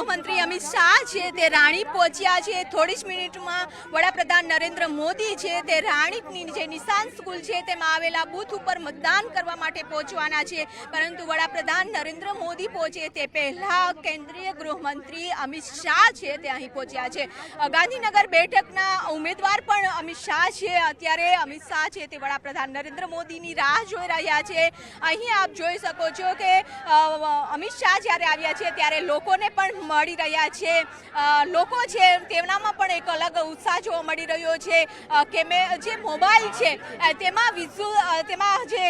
ગૃહમંત્રી અમિત શાહ છે, તે રાણી પહોંચ્યા છે. થોડી જ મિનિટમાં વડાપ્રધાન નરેન્દ્ર મોદી છે, તે રાણીપની જે નિશાન સ્કૂલ છે, તેમાં આવેલા બૂથ ઉપર મતદાન કરવા માટે પહોંચવાના છે. પરંતુ વડાપ્રધાન નરેન્દ્ર મોદી પહોંચે તે પહેલા કેન્દ્રીય ગૃહમંત્રી અમિત શાહ છે, તે અહીં પહોંચ્યા છે. ગાંધીનગર બેઠકના ઉમેદવાર પણ અમિત શાહ છે. અત્યારે અમિત શાહ છે, તે વડાપ્રધાન નરેન્દ્ર મોદીની રાહ જોઈ રહ્યા છે. અહીં આપ જોઈ શકો છો કે અમિત શાહ જ્યારે આવ્યા છે, ત્યારે લોકોને પણ મળી રહ્યા છે. લોકો છે, તેમનામાં પણ એક અલગ ઉત્સાહ જોવા મળી રહ્યો છે. કે મેં, જે મોબાઈલ છે તેમાં વિઝ્યુઅલ તેમાં જે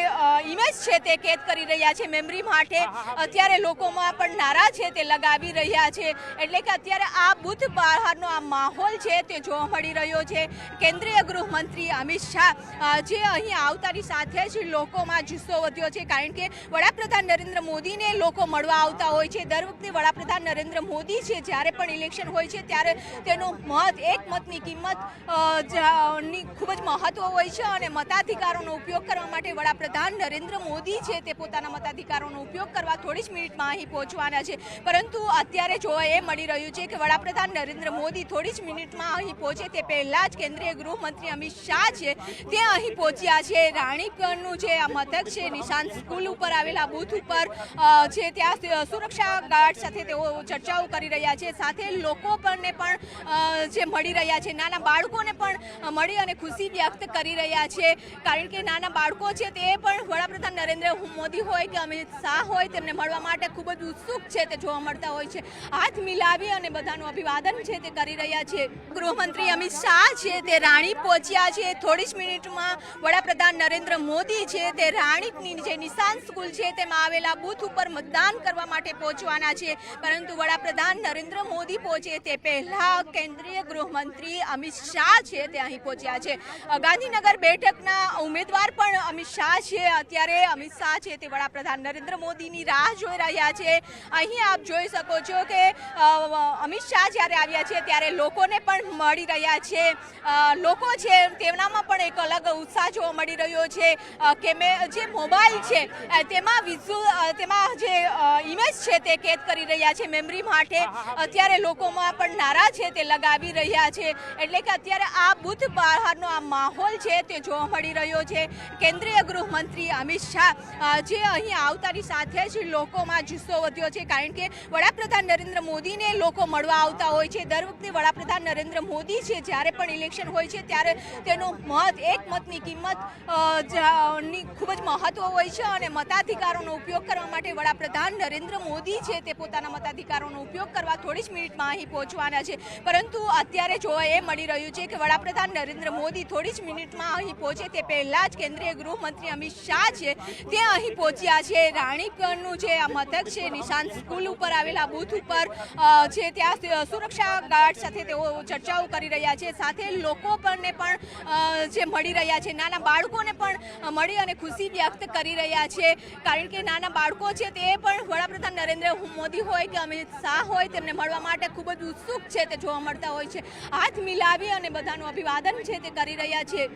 ઇમેજ છે તે કેદ કરી રહ્યા છે મેમરી માટે. અત્યારે લોકોમાં પણ નારા છે તે લગાવી રહ્યા છે. એટલે કે અત્યારે આ બુથ બહારનો આ માહોલ છે તે જોવા મળી રહ્યો છે. કેન્દ્રીય ગૃહમંત્રી અમિત શાહ જે અહીં આવતાની સાથે જ લોકોમાં જુસ્સો વધ્યો છે. કારણ કે વડાપ્રધાન નરેન્દ્ર મોદીને લોકો મળવા આવતા હોય છે. દર વખતે વડાપ્રધાન નરેન્દ્ર મોદી છે, જ્યારે પણ ઇલેક્શન હોય છે, ત્યારે તેનું મત, એક મતની કિંમતની ખૂબ જ મહત્વ હોય છે અને મતાધિકારોનો ઉપયોગ કરવા માટે વડાપ્રધાન નરેન્દ્ર મોદી છે, તે પોતાના મતાધિકારોનો ઉપયોગ કરવા થોડી જ મિનિટમાં અહીં પહોંચવાના છે. પરંતુ અત્યારે જોવા એ મળી રહ્યું છે કે વડાપ્રધાન નરેન્દ્ર મોદી થોડી જ મિનિટમાં અહીં પહોંચે, તે પહેલાં જ કેન્દ્રીય ગૃહમંત્રી અમિત શાહ છે, તે અહીં પહોંચ્યા છે. રાણીપનું જે આ મથક છે, નિશાન સ્કૂલ ઉપર આવેલા બૂથ ઉપર છે, ત્યાં સુરક્ષા ગાર્ડ સાથે તેઓ ચર્ચાઓ કરી રહ્યા છે. સાથે લોકો પણને પણ જે મળી રહ્યા છે, નાના બાળકોને પણ મળી અને ખુશી વ્યક્ત કરી રહ્યા છે. કારણ કે નાના બાળકો છે તે પણ વડાપ્રધાન નરેન્દ્ર મોદી હોય કે અમિત શાહ હોય તેમને મળવા માટે ખૂબ જ ઉત્સુક છે તે જોવા મળતા હોય છે. હાથ મિલાવી અને બધાનું અભિવાદન છે તે કરી રહ્યા છે. ગૃહમંત્રી અમિત શાહ છે તે રાણી પહોંચ્યા છે. થોડી જ મિનિટમાં વડાપ્રધાન નરેન્દ્ર મોદી છે તે રાણીપની જે નિશાન સ્કૂલ છે તેમાં આવેલા બૂથ ઉપર મતદાન કરવા માટે પહોંચવાના છે. પરંતુ વડાપ્રધાન નરેન્દ્ર મોદી પહોંચે તે પહેલા કેન્દ્રીય ગૃહમંત્રી અમિત શાહ છે તે અહીં પહોંચ્યા છે. ગાંધીનગર બેઠકના ઉમેદવાર પણ અમિત શાહ છે. અત્યારે અમિત શાહ છે તે વડાપ્રધાન નરેન્દ્ર મોદીની રાહ જોઈ રહ્યા છે. અહીં આપ જોઈ શકો છો કે અમિત શાહ જ્યારે આવ્યા છે ત્યારે લોકોને પણ મળી રહ્યા છે. લોકો છે તેમનામાં પણ એક અલગ ઉત્સાહ જોવા મળી રહ્યો છે. કે મેં, જે મોબાઈલ છે તેમાં વિઝ્યુઅલ તેમાં જે ઇમેજ છે તે કેદ કરી રહ્યા છે. મેમરી માટે અત્યારે લોકોમાં પણ નારા છે તે લગાવી રહ્યા છે. એટલે કે અત્યારે આ બુથ બહારનો આ માહોલ છે તે જોવા મળી રહ્યો છે. કેન્દ્રીય ગૃહમંત્રી અમિત શાહ જે અહીં આવતાની સાથે જ લોકોમાં જુસ્સો વધ્યો છે. કારણ કે વડાપ્રધાન નરેન્દ્ર મોદીને લોકો મળવા આવતા હોય છે. દર વખતે વડાપ્રધાન નરેન્દ્ર મોદી છે. જ્યારે પણ ઇલેક્શન હોય છે, ત્યારે તેનું મત, એક મતની કિંમતની ખૂબ જ મહત્વ હોય છે. અને મતાધિકારોનો ઉપયોગ કરવા માટે વડાપ્રધાન નરેન્દ્ર મોદી છે તે પોતાના મતાધિકારોનો ઉપયોગ કરવા થોડી જ મિનિટમાં અહીં પહોંચવાના છે. પરંતુ અત્યારે જોવા એ મળી રહ્યું છે કે વડાપ્રધાન નરેન્દ્ર મોદી થોડી જ મિનિટમાં અહીં પહોંચે, તે પહેલાં જ કેન્દ્રીય ગૃહમંત્રી અમિત શાહ છે, તે અહીં પહોંચ્યા છે. રાણીપનું જે આ મથક છે, નિશાન સ્કૂલ ઉપર આવેલા બૂથ ઉપર છે, ત્યાં સુરક્ષા ગાર્ડ સાથે તેઓ ચર્ચાઓ કરી રહ્યા છે. સાથે લોકો પણને પણ જે મળી રહ્યા છે, નાના બાળકોને પણ મળી અને ખુશી વ્યક્ત કરી રહ્યા છે. કારણ કે નાના બાળકો છે, તે પણ વડાપ્રધાન નરેન્દ્ર મોદી હોય કે અમિત શાહ હોય તેમને મળવા માટે ખૂબ જ ઉત્સુક છે તે જોવા મળતા હોય છે. હાથ મિલાવી અને બધાનું અભિવાદન છે તે કરી રહ્યા છે.